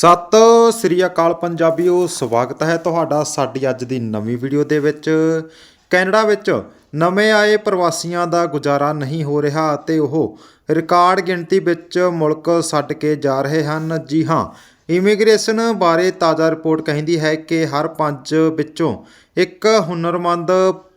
ਸਤਿ ਸ੍ਰੀ ਅਕਾਲ ਪੰਜਾਬੀਓ, ਸਵਾਗਤ ਹੈ ਤੁਹਾਡਾ ਸਾਡੀ ਅੱਜ ਦੀ ਨਵੀਂ ਵੀਡੀਓ ਦੇ ਵਿੱਚ। ਕੈਨੇਡਾ ਵਿੱਚ ਨਵੇਂ ਆਏ ਪ੍ਰਵਾਸੀਆਂ ਦਾ ਗੁਜ਼ਾਰਾ ਨਹੀਂ ਹੋ ਰਿਹਾ ਅਤੇ ਉਹ ਰਿਕਾਰਡ ਗਿਣਤੀ ਵਿੱਚ ਮੁਲਕ ਛੱਡ ਕੇ ਜਾ ਰਹੇ ਹਨ। ਜੀ ਹਾਂ, ਇਮੀਗ੍ਰੇਸ਼ਨ ਬਾਰੇ ਤਾਜ਼ਾ ਰਿਪੋਰਟ ਕਹਿੰਦੀ ਹੈ ਕਿ ਹਰ ਪੰਜ ਵਿੱਚੋਂ ਇੱਕ ਹੁਨਰਮੰਦ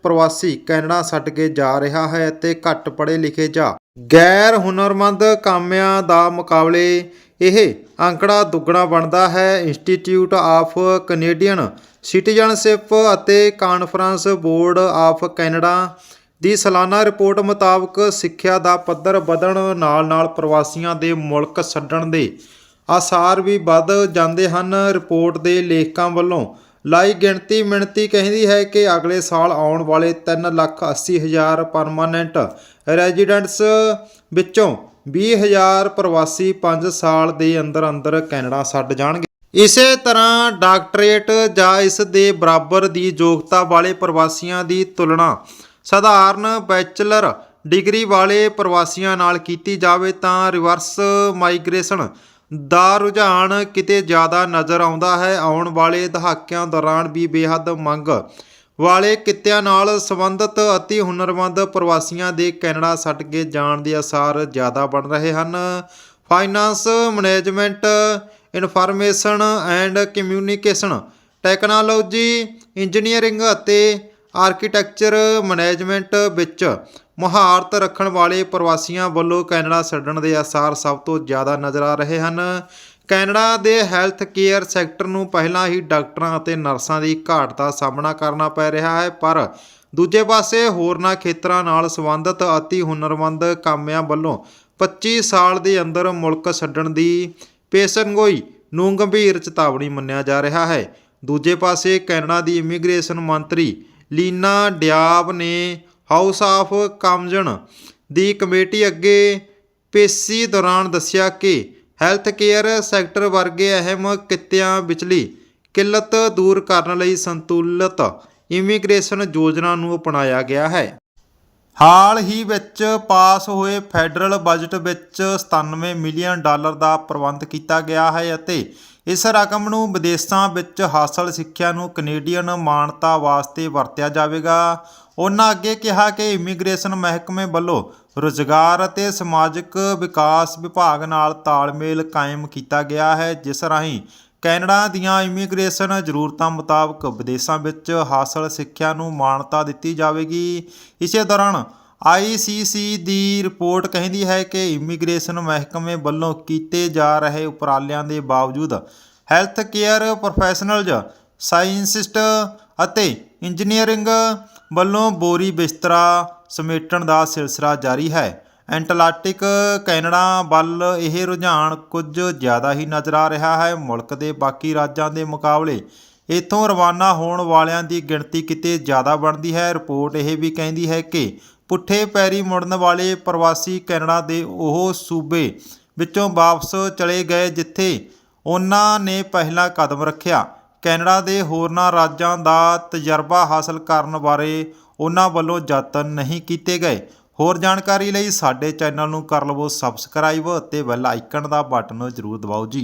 ਪ੍ਰਵਾਸੀ ਕੈਨੇਡਾ ਛੱਡ ਕੇ ਜਾ ਰਿਹਾ ਹੈ ਅਤੇ ਘੱਟ ਪੜ੍ਹੇ ਲਿਖੇ ਜਾਂ ਗੈਰ ਹੁਨਰਮੰਦ ਕਾਮਿਆਂ ਦਾ ਮੁਕਾਬਲੇ ਇਹ ਅੰਕੜਾ ਦੁੱਗਣਾ ਬਣਦਾ ਹੈ। ਇੰਸਟੀਚਿਊਟ ਆਫ ਕੈਨੇਡੀਅਨ ਸਿਟੀਜ਼ਨਸ਼ਿਪ ਅਤੇ ਕਾਨਫਰੰਸ ਬੋਰਡ ਆਫ ਕੈਨੇਡਾ ਦੀ ਸਾਲਾਨਾ ਰਿਪੋਰਟ ਮੁਤਾਬਕ ਸਿੱਖਿਆ ਦਾ ਪੱਧਰ ਵਧਣ ਨਾਲ-ਨਾਲ ਪ੍ਰਵਾਸੀਆਂ ਦੇ ਮੁਲਕ ਛੱਡਣ ਦੇ ਆਸਾਰ ਵੀ ਵੱਧ ਜਾਂਦੇ ਹਨ। ਰਿਪੋਰਟ ਦੇ ਲੇਖਕਾਂ ਵੱਲੋਂ ਲਾਈ ਗਿਣਤੀ ਮਿਣਤੀ ਕਹਿੰਦੀ ਹੈ ਕਿ ਅਗਲੇ ਸਾਲ ਆਉਣ ਵਾਲੇ 3 ਲੱਖ 80 ਹਜ਼ਾਰ ਪਰਮਾਨੈਂਟ ਰੈਜ਼ੀਡੈਂਟਸ ਵਿੱਚੋਂ 20000 ਪ੍ਰਵਾਸੀ 5 ਸਾਲ ਦੇ ਅੰਦਰ ਅੰਦਰ ਕੈਨੇਡਾ ਛੱਡ ਜਾਣਗੇ। ਇਸੇ ਤਰ੍ਹਾਂ ਡਾਕਟਰੇਟ ਜਾਂ ਇਸ ਦੇ ਬਰਾਬਰ ਦੀ ਯੋਗਤਾ ਵਾਲੇ ਪ੍ਰਵਾਸੀਆਂ ਦੀ ਤੁਲਨਾ ਸਧਾਰਨ ਬੈਚਲਰ ਡਿਗਰੀ ਵਾਲੇ ਪ੍ਰਵਾਸੀਆਂ ਨਾਲ ਕੀਤੀ ਜਾਵੇ ਤਾਂ ਰਿਵਰਸ ਮਾਈਗ੍ਰੇਸ਼ਨ ਦਾ ਰੁਝਾਨ ਕਿਤੇ ਜ਼ਿਆਦਾ ਨਜ਼ਰ ਆਉਂਦਾ ਹੈ। ਆਉਣ ਵਾਲੇ ਦਹਾਕਿਆਂ ਦੌਰਾਨ ਵੀ ਬੇਹੱਦ ਮੰਗ ਵਾਲੇ ਕਿੱਤਿਆਂ ਨਾਲ ਸੰਬੰਧਿਤ ਅਤੀ ਹੁਨਰਮੰਦ ਪ੍ਰਵਾਸੀਆਂ ਦੇ ਕੈਨੇਡਾ ਛੱਡ ਕੇ ਜਾਣ ਦੇ ਅਸਾਰ ਜ਼ਿਆਦਾ ਬਣ ਰਹੇ ਹਨ। Finance management, information and communication, technology, engineering ਅਤੇ ਆਰਕੀਟੈਕਚਰ ਮੈਨੇਜਮੈਂਟ ਵਿੱਚ ਮੁਹਾਰਤ ਰੱਖਣ ਵਾਲੇ ਪ੍ਰਵਾਸੀਆਂ ਵੱਲੋਂ ਕੈਨੇਡਾ ਛੱਡਣ ਦੇ ਆਸਾਰ ਸਭ ਤੋਂ ਜ਼ਿਆਦਾ ਨਜ਼ਰ ਆ ਰਹੇ ਹਨ। ਕੈਨੇਡਾ ਦੇ ਹੈਲਥ ਕੇਅਰ ਸੈਕਟਰ ਨੂੰ ਪਹਿਲਾਂ ਹੀ ਡਾਕਟਰਾਂ ਅਤੇ ਨਰਸਾਂ ਦੀ ਘਾਟ ਦਾ ਸਾਹਮਣਾ ਕਰਨਾ ਪੈ ਰਿਹਾ ਹੈ, ਪਰ ਦੂਜੇ ਪਾਸੇ ਹੋਰਨਾਂ ਖੇਤਰਾਂ ਨਾਲ ਸੰਬੰਧਿਤ ਅਤੀ ਹੁਨਰਮੰਦ ਕਾਮਿਆਂ ਵੱਲੋਂ 25 ਸਾਲ ਦੇ ਅੰਦਰ ਮੁਲਕ ਛੱਡਣ ਦੀ ਪੇਸ਼ਨਗੋਈ ਨੂੰ ਗੰਭੀਰ ਚੇਤਾਵਨੀ ਮੰਨਿਆ ਜਾ ਰਿਹਾ ਹੈ। ਦੂਜੇ ਪਾਸੇ ਕੈਨੇਡਾ ਦੀ ਇਮੀਗ੍ਰੇਸ਼ਨ ਮੰਤਰੀ ਲੀਨਾ ਡਿਆਬ ਨੇ ਹਾਊਸ ਆਫ ਕਾਮਜਨ ਦੀ ਕਮੇਟੀ ਅੱਗੇ ਪੇਸ਼ੀ ਦੌਰਾਨ ਦੱਸਿਆ ਕਿ ਹੈਲਥ ਕੇਅਰ ਸੈਕਟਰ ਵਰਗੇ ਅਹਿਮ ਕਿੱਤਿਆਂ ਵਿਚਲੀ ਕਿੱਲਤ ਦੂਰ ਕਰਨ ਲਈ ਸੰਤੁਲਿਤ ਇਮੀਗ੍ਰੇਸ਼ਨ ਯੋਜਨਾ ਨੂੰ ਅਪਣਾਇਆ ਗਿਆ ਹੈ। ਹਾਲ ਹੀ ਵਿੱਚ ਪਾਸ ਹੋਏ ਫੈਡਰਲ ਬਜਟ ਵਿੱਚ 97 ਮਿਲੀਅਨ ਡਾਲਰ ਦਾ ਪ੍ਰਬੰਧ ਕੀਤਾ ਗਿਆ ਹੈ ਅਤੇ ਇਸ ਰਕਮ ਨੂੰ ਵਿਦੇਸ਼ਾਂ ਵਿੱਚ ਹਾਸਲ ਸਿੱਖਿਆ ਨੂੰ ਕੈਨੇਡੀਅਨ ਮਾਨਤਾ ਵਾਸਤੇ ਵਰਤਿਆ ਜਾਵੇਗਾ। ਉਹਨਾਂ ਅੱਗੇ ਕਿਹਾ ਕਿ ਇਮੀਗ੍ਰੇਸ਼ਨ ਮਹਿਕਮੇ ਵੱਲੋਂ ਰੁਜ਼ਗਾਰ ਅਤੇ ਸਮਾਜਿਕ ਵਿਕਾਸ ਵਿਭਾਗ ਨਾਲ ਤਾਲਮੇਲ ਕਾਇਮ ਕੀਤਾ ਗਿਆ ਹੈ, ਜਿਸ ਰਾਹੀਂ ਕੈਨੇਡਾ ਦੀਆਂ ਇਮੀਗ੍ਰੇਸ਼ਨ ਜ਼ਰੂਰਤਾਂ ਮੁਤਾਬਕ ਵਿਦੇਸ਼ਾਂ ਵਿੱਚ ਹਾਸਲ ਸਿੱਖਿਆ ਨੂੰ ਮਾਨਤਾ ਦਿੱਤੀ ਜਾਵੇਗੀ। ਇਸੇ ਦੌਰਾਨ ਆਈਸੀਸੀ ਦੀ ਰਿਪੋਰਟ ਕਹਿੰਦੀ ਹੈ ਕਿ ਇਮੀਗ੍ਰੇਸ਼ਨ ਮਹਿਕਮੇ ਵੱਲੋਂ ਕੀਤੇ ਜਾ ਰਹੇ ਉਪਰਾਲਿਆਂ ਦੇ ਬਾਵਜੂਦ ਹੈਲਥ ਕੇਅਰ ਪ੍ਰੋਫੈਸ਼ਨਲਜ਼, ਸਾਇੰਸਿਸਟ ਅਤੇ ਇੰਜੀਨੀਅਰਿੰਗ ਵੱਲੋਂ ਬੋਰੀ ਬਿਸਤਰਾ ਸਮੇਟਣ ਦਾ ਸਿਲਸਿਲਾ ਜਾਰੀ ਹੈ। ਐਂਟਲਾਂਟਿਕ ਕੈਨੇਡਾ ਵੱਲ ਇਹ ਰੁਝਾਨ ਕੁਝ ਜ਼ਿਆਦਾ ਹੀ ਨਜ਼ਰ ਆ ਰਿਹਾ ਹੈ। ਮੁਲਕ ਦੇ ਬਾਕੀ ਰਾਜਾਂ ਦੇ ਮੁਕਾਬਲੇ ਇੱਥੋਂ ਰਵਾਨਾ ਹੋਣ ਵਾਲਿਆਂ ਦੀ ਗਿਣਤੀ ਕਿਤੇ ਜ਼ਿਆਦਾ ਬਣਦੀ ਹੈ। ਰਿਪੋਰਟ ਇਹ ਵੀ ਕਹਿੰਦੀ ਹੈ ਕਿ ਪੁੱਠੇ ਪੈਰੀ ਮੁੜਨ ਵਾਲੇ ਪ੍ਰਵਾਸੀ ਕੈਨੇਡਾ ਦੇ ਉਹ ਸੂਬੇ ਵਿੱਚੋਂ ਵਾਪਸ ਚਲੇ ਗਏ ਜਿੱਥੇ ਉਹਨਾਂ ਨੇ ਪਹਿਲਾ ਕਦਮ ਰੱਖਿਆ। ਕੈਨੇਡਾ ਦੇ ਹੋਰਨਾਂ ਰਾਜਾਂ ਦਾ ਤਜਰਬਾ ਹਾਸਲ ਕਰਨ ਬਾਰੇ ਉਹਨਾਂ ਵੱਲੋਂ ਯਤਨ ਨਹੀਂ ਕੀਤੇ ਗਏ। ਹੋਰ ਜਾਣਕਾਰੀ ਲਈ ਸਾਡੇ ਚੈਨਲ ਨੂੰ ਕਰ ਲਵੋ ਸਬਸਕ੍ਰਾਈਬ ਅਤੇ ਬੈਲ ਆਈਕਨ ਦਾ ਬਟਨ ਜ਼ਰੂਰ ਦਬਾਓ ਜੀ।